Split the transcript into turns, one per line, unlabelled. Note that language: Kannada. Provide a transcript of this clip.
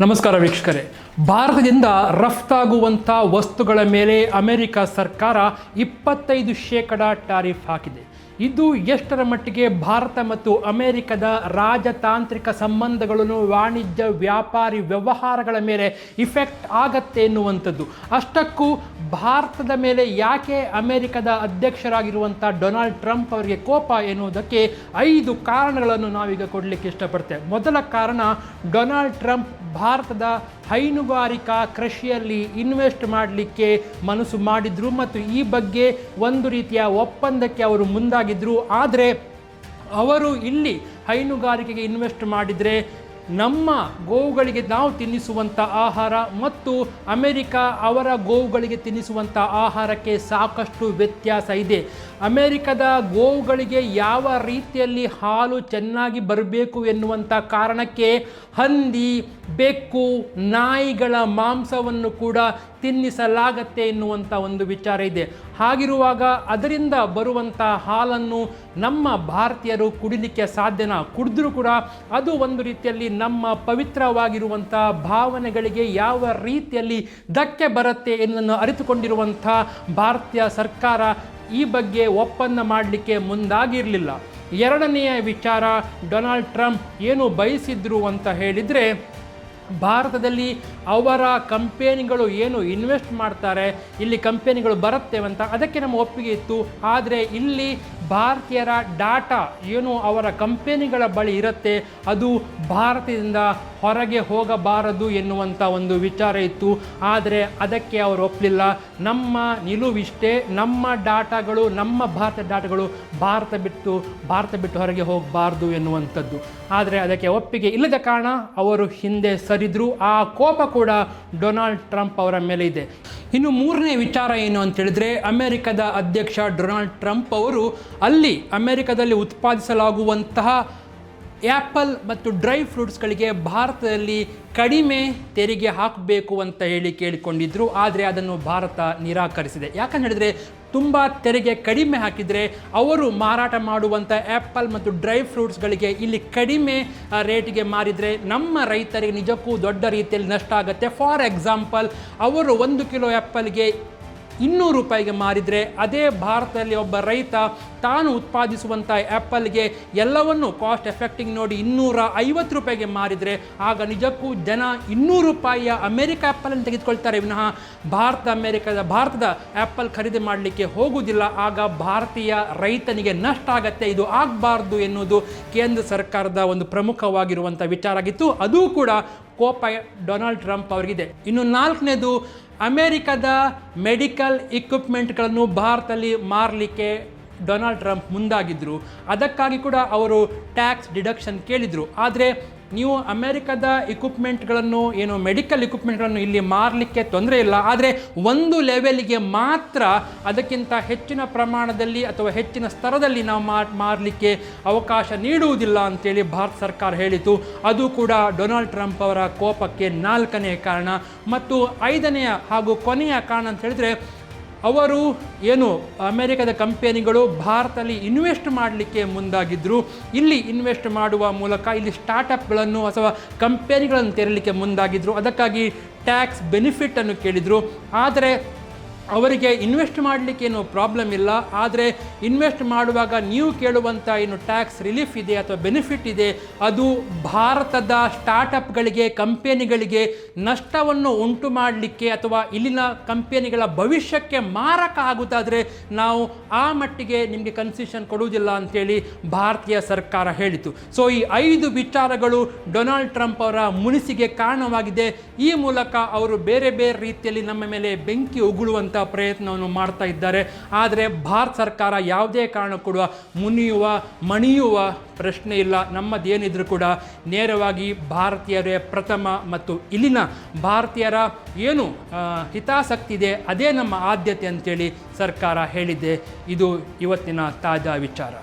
ನಮಸ್ಕಾರ ವೀಕ್ಷಕರೇ. ಭಾರತದಿಂದ ರಫ್ತಾಗುವಂಥ ವಸ್ತುಗಳ ಮೇಲೆ ಅಮೆರಿಕ ಸರ್ಕಾರ ಇಪ್ಪತ್ತೈದು ಶೇಕಡ ಟಾರಿಫ್ ಹಾಕಿದೆ. ಇದು ಎಷ್ಟರ ಮಟ್ಟಿಗೆ ಭಾರತ ಮತ್ತು ಅಮೆರಿಕದ ರಾಜತಾಂತ್ರಿಕ ಸಂಬಂಧಗಳನ್ನು ವಾಣಿಜ್ಯ, ವ್ಯಾಪಾರಿ ವ್ಯವಹಾರಗಳ ಮೇಲೆ ಇಫೆಕ್ಟ್ ಆಗತ್ತೆ ಎನ್ನುವಂಥದ್ದು. ಅಷ್ಟಕ್ಕೂ ಭಾರತದ ಮೇಲೆ ಯಾಕೆ ಅಮೆರಿಕದ ಅಧ್ಯಕ್ಷರಾಗಿರುವಂಥ ಡೊನಾಲ್ಡ್ ಟ್ರಂಪ್ ಅವರಿಗೆ ಕೋಪ ಎನ್ನುವುದಕ್ಕೆ ಐದು ಕಾರಣಗಳನ್ನು ನಾವೀಗ ಕೊಡಲಿಕ್ಕೆ ಇಷ್ಟಪಡ್ತೇವೆ. ಮೊದಲ ಕಾರಣ, ಡೊನಾಲ್ಡ್ ಟ್ರಂಪ್ ಭಾರತದ ಹೈನುಗಾರಿಕಾ ಕೃಷಿಯಲ್ಲಿ ಇನ್ವೆಸ್ಟ್ ಮಾಡಲಿಕ್ಕೆ ಮನಸ್ಸು ಮಾಡಿದ್ರು ಮತ್ತು ಈ ಬಗ್ಗೆ ಒಂದು ರೀತಿಯ ಒಪ್ಪಂದಕ್ಕೆ ಅವರು ಮುಂದಾಗಿದ್ದರು ಆದರೆ ಅವರು ಇಲ್ಲಿ ಹೈನುಗಾರಿಕೆಗೆ ಇನ್ವೆಸ್ಟ್ ಮಾಡಿದರೆ ನಮ್ಮ ಗೋವುಗಳಿಗೆ ನಾವು ತಿನ್ನಿಸುವಂಥ ಆಹಾರ ಮತ್ತು ಅಮೆರಿಕ ಅವರ ಗೋವುಗಳಿಗೆ ತಿನ್ನಿಸುವಂಥ ಆಹಾರಕ್ಕೆ ಸಾಕಷ್ಟು ವ್ಯತ್ಯಾಸ ಇದೆ. ಅಮೆರಿಕದ ಗೋವುಗಳಿಗೆ ಯಾವ ರೀತಿಯಲ್ಲಿ ಹಾಲು ಚೆನ್ನಾಗಿ ಬರಬೇಕು ಎನ್ನುವಂಥ ಕಾರಣಕ್ಕೆ ಹಂದಿ, ಬೆಕ್ಕು, ನಾಯಿಗಳ ಮಾಂಸವನ್ನು ಕೂಡ ತಿನ್ನಿಸಲಾಗತ್ತೆ ಎನ್ನುವಂಥ ಒಂದು ವಿಚಾರ ಇದೆ. ಹಾಗಿರುವಾಗ ಅದರಿಂದ ಬರುವಂಥ ಹಾಲನ್ನು ನಮ್ಮ ಭಾರತೀಯರು ಕುಡಿಲಿಕ್ಕೆ ಸಾಧ್ಯನ ಕುಡಿದ್ರೂ ಕೂಡ ಅದು ಒಂದು ರೀತಿಯಲ್ಲಿ ನಮ್ಮ ಪವಿತ್ರವಾಗಿರುವಂಥ ಭಾವನೆಗಳಿಗೆ ಯಾವ ರೀತಿಯಲ್ಲಿ ಧಕ್ಕೆ ಬರುತ್ತೆ ಎನ್ನುವುದನ್ನು ಅರಿತುಕೊಂಡಿರುವಂಥ ಭಾರತೀಯ ಸರ್ಕಾರ ಈ ಬಗ್ಗೆ ಒಪ್ಪಂದ ಮಾಡಲಿಕ್ಕೆ ಮುಂದಾಗಿರಲಿಲ್ಲ. ಎರಡನೆಯ ವಿಚಾರ, ಡೊನಾಲ್ಡ್ ಟ್ರಂಪ್ ಏನು ಬಯಸಿದ್ರು ಅಂತ ಹೇಳಿದರೆ, ಭಾರತದಲ್ಲಿ ಅವರ ಕಂಪೆನಿಗಳು ಏನು ಇನ್ವೆಸ್ಟ್ ಮಾಡ್ತಾರೆ, ಇಲ್ಲಿ ಕಂಪೆನಿಗಳು ಬರುತ್ತೆ ಅಂತ ಅದಕ್ಕೆ ನಮ್ಮ ಒಪ್ಪಿಗೆ ಇತ್ತು. ಆದರೆ ಇಲ್ಲಿ ಭಾರತೀಯರ ಡಾಟಾ ಏನು ಅವರ ಕಂಪೆನಿಗಳ ಬಳಿ ಇರುತ್ತೆ, ಅದು ಭಾರತದಿಂದ ಹೊರಗೆ ಹೋಗಬಾರದು ಎನ್ನುವಂಥ ಒಂದು ವಿಚಾರ ಇತ್ತು. ಆದರೆ ಅದಕ್ಕೆ ಅವರು ಒಪ್ಪಲಿಲ್ಲ ನಮ್ಮ ನಿಲುವಿಷ್ಟೇ ನಮ್ಮ ಡಾಟಾಗಳು, ನಮ್ಮ ಭಾರತ ಡಾಟಾಗಳು ಭಾರತ ಬಿಟ್ಟು ಭಾರತ ಬಿಟ್ಟು ಹೊರಗೆ ಹೋಗಬಾರ್ದು ಎನ್ನುವಂಥದ್ದು. ಆದರೆ ಅದಕ್ಕೆ ಒಪ್ಪಿಗೆ ಇಲ್ಲದ ಕಾರಣ ಅವರು ಹಿಂದೆ ಸರಿದ್ರು. ಆ ಕೋಪ ಕೂಡ ಡೊನಾಲ್ಡ್ ಟ್ರಂಪ್ ಅವರ ಮೇಲೆ ಇದೆ. ಇನ್ನು ಮೂರನೇ ವಿಚಾರ ಏನು ಅಂತ ಹೇಳಿದ್ರೆ, ಅಮೆರಿಕದ ಅಧ್ಯಕ್ಷ ಡೊನಾಲ್ಡ್ ಟ್ರಂಪ್ ಅವರು ಅಲ್ಲಿ ಅಮೆರಿಕದಲ್ಲಿ ಉತ್ಪಾದಿಸಲಾಗುವಂತಹ ಆ್ಯಪಲ್ ಮತ್ತು ಡ್ರೈ ಫ್ರೂಟ್ಸ್ಗಳಿಗೆ ಭಾರತದಲ್ಲಿ ಕಡಿಮೆ ತೆರಿಗೆ ಹಾಕಬೇಕು ಅಂತ ಹೇಳಿ ಕೇಳಿಕೊಂಡಿದ್ದರು ಆದರೆ ಅದನ್ನು ಭಾರತ ನಿರಾಕರಿಸಿದೆ. ಯಾಕಂತ ಹೇಳಿದರೆ, ತುಂಬ ತೆರಿಗೆ ಕಡಿಮೆ ಹಾಕಿದರೆ ಅವರು ಮಾರಾಟ ಮಾಡುವಂಥ ಆ್ಯಪಲ್ ಮತ್ತು ಡ್ರೈ ಫ್ರೂಟ್ಸ್ಗಳಿಗೆ ಇಲ್ಲಿ ಕಡಿಮೆ ರೇಟಿಗೆ ಮಾರಿದರೆ ನಮ್ಮ ರೈತರಿಗೆ ನಿಜಕ್ಕೂ ದೊಡ್ಡ ರೀತಿಯಲ್ಲಿ ನಷ್ಟ ಆಗುತ್ತೆ. ಫಾರ್ ಎಕ್ಸಾಂಪಲ್ ಅವರು ಒಂದು ಕಿಲೋ ಆ್ಯಪಲ್ಗೆ ಇನ್ನೂರು ರೂಪಾಯಿಗೆ ಮಾರಿದರೆ, ಅದೇ ಭಾರತದಲ್ಲಿ ಒಬ್ಬ ರೈತ ತಾನು ಉತ್ಪಾದಿಸುವಂಥ ಆ್ಯಪಲ್ಗೆ ಎಲ್ಲವನ್ನು ಕಾಸ್ಟ್ ಎಫೆಕ್ಟಿಂಗ್ ನೋಡಿ ಇನ್ನೂರ ಐವತ್ತು ರೂಪಾಯಿಗೆ ಮಾರಿದರೆ ಆಗ ನಿಜಕ್ಕೂ ಜನ ಇನ್ನೂರು ರೂಪಾಯಿಯ ಅಮೆರಿಕ ಆ್ಯಪಲನ್ನು ತೆಗೆದುಕೊಳ್ತಾರೆ. ವಿನಃ ಭಾರತ ಅಮೆರಿಕದ, ಭಾರತದ ಆ್ಯಪಲ್ ಖರೀದಿ ಮಾಡಲಿಕ್ಕೆ ಹೋಗುವುದಿಲ್ಲ. ಆಗ ಭಾರತೀಯ ರೈತನಿಗೆ ನಷ್ಟ ಆಗತ್ತೆ. ಇದು ಆಗಬಾರ್ದು ಎನ್ನುವುದು ಕೇಂದ್ರ ಸರ್ಕಾರದ ಒಂದು ಪ್ರಮುಖವಾಗಿರುವಂಥ ವಿಚಾರ ಆಗಿತ್ತು. ಅದು ಕೂಡ ಕೋಪ ಡೊನಾಲ್ಡ್ ಟ್ರಂಪ್ ಅವರಿಗಿದೆ. ಇನ್ನು ನಾಲ್ಕನೇದು ಅಮೆರಿಕದ ಮೆಡಿಕಲ್ ಇಕ್ವಿಪ್ಮೆಂಟ್ಗಳನ್ನು ಭಾರತದಲ್ಲಿ ಮಾರಲಿಕ್ಕೆ ಡೊನಾಲ್ಡ್ ಟ್ರಂಪ್ ಮುಂದಾಗಿದ್ದರು ಅದಕ್ಕಾಗಿ ಕೂಡ ಅವರು ಟ್ಯಾಕ್ಸ್ ಡಿಡಕ್ಷನ್ ಕೇಳಿದರು. ಆದರೆ ನೀವು ಅಮೆರಿಕದ ಇಕ್ವಿಪ್ಮೆಂಟ್ಗಳನ್ನು, ಏನು ಮೆಡಿಕಲ್ ಇಕ್ವಿಪ್ಮೆಂಟ್ಗಳನ್ನು ಇಲ್ಲಿ ಮಾರಲಿಕ್ಕೆ ತೊಂದರೆ ಇಲ್ಲ. ಆದರೆ ಒಂದು ಲೆವೆಲ್ಗೆ ಮಾತ್ರ ಅದಕ್ಕಿಂತ ಹೆಚ್ಚಿನ ಪ್ರಮಾಣದಲ್ಲಿ ಅಥವಾ ಹೆಚ್ಚಿನ ಸ್ತರದಲ್ಲಿ ನಾವು ಮಾರಲಿಕ್ಕೆ ಅವಕಾಶ ನೀಡುವುದಿಲ್ಲ ಅಂತೇಳಿ ಭಾರತ ಸರ್ಕಾರ ಹೇಳಿತು. ಅದು ಕೂಡ ಡೊನಾಲ್ಡ್ ಟ್ರಂಪ್ ಅವರ ಕೋಪಕ್ಕೆ ನಾಲ್ಕನೆಯ ಕಾರಣ. ಮತ್ತು ಐದನೆಯ ಹಾಗೂ ಕೊನೆಯ ಕಾರಣ ಅಂತ ಹೇಳಿದರೆ ಅವರು ಏನು ಅಮೆರಿಕದ ಕಂಪೆನಿಗಳು ಭಾರತದಲ್ಲಿ ಇನ್ವೆಸ್ಟ್ ಮಾಡಲಿಕ್ಕೆ ಮುಂದಾಗಿದ್ದರು ಇಲ್ಲಿ ಇನ್ವೆಸ್ಟ್ ಮಾಡುವ ಮೂಲಕ ಇಲ್ಲಿ ಸ್ಟಾರ್ಟಪ್ಗಳನ್ನು ಅಥವಾ ಕಂಪೆನಿಗಳನ್ನು ತೆರಲಿಕ್ಕೆ ಮುಂದಾಗಿದ್ದರು ಅದಕ್ಕಾಗಿ ಟ್ಯಾಕ್ಸ್ ಬೆನಿಫಿಟನ್ನು ಕೇಳಿದರು. ಆದರೆ ಅವರಿಗೆ ಇನ್ವೆಸ್ಟ್ ಮಾಡಲಿಕ್ಕೆ ಏನು ಪ್ರಾಬ್ಲಮ್ ಇಲ್ಲ. ಆದರೆ ಇನ್ವೆಸ್ಟ್ ಮಾಡುವಾಗ ನೀವು ಕೇಳುವಂಥ ಏನು ಟ್ಯಾಕ್ಸ್ ರಿಲೀಫ್ ಇದೆ ಅಥವಾ ಬೆನಿಫಿಟ್ ಇದೆ, ಅದು ಭಾರತದ ಸ್ಟಾರ್ಟಪ್ಗಳಿಗೆ ಕಂಪೆನಿಗಳಿಗೆ ನಷ್ಟವನ್ನು ಉಂಟು ಮಾಡಲಿಕ್ಕೆ ಅಥವಾ ಇಲ್ಲಿನ ಕಂಪೆನಿಗಳ ಭವಿಷ್ಯಕ್ಕೆ ಮಾರಕ ಆಗುತ್ತಾದರೆ ನಾವು ಆ ಮಟ್ಟಿಗೆ ನಿಮಗೆ ಕನ್ಸೆಷನ್ ಕೊಡುವುದಿಲ್ಲ ಅಂತೇಳಿ ಭಾರತೀಯ ಸರ್ಕಾರ ಹೇಳಿತು. ಸೊ ಈ ಐದು ವಿಚಾರಗಳು ಡೊನಾಲ್ಡ್ ಟ್ರಂಪ್ ಅವರ ಮುನಿಸಿಗೆ ಕಾರಣವಾಗಿದೆ. ಈ ಮೂಲಕ ಅವರು ಬೇರೆ ಬೇರೆ ರೀತಿಯಲ್ಲಿ ನಮ್ಮ ಮೇಲೆ ಬೆಂಕಿ ಉಗುಳುವಂಥ ಪ್ರಯತ್ನವನ್ನು ಮಾಡ್ತಾ ಇದ್ದಾರೆ. ಆದರೆ ಭಾರತ ಸರ್ಕಾರ ಯಾವುದೇ ಕಾರಣ ಕೂಡ ಮುನಿಯುವ, ಮಣಿಯುವ ಪ್ರಶ್ನೆ ಇಲ್ಲ. ನಮ್ಮದೇನಿದ್ರೂ ಕೂಡ ನೇರವಾಗಿ ಭಾರತೀಯರೇ ಪ್ರಥಮ ಮತ್ತು ಇಲ್ಲಿನ ಭಾರತೀಯರ ಏನು ಹಿತಾಸಕ್ತಿ ಇದೆ, ಅದೇ ನಮ್ಮ ಆದ್ಯತೆ ಅಂತೇಳಿ ಸರ್ಕಾರ ಹೇಳಿದೆ. ಇದು ಇವತ್ತಿನ ತಾಜಾ ವಿಚಾರ.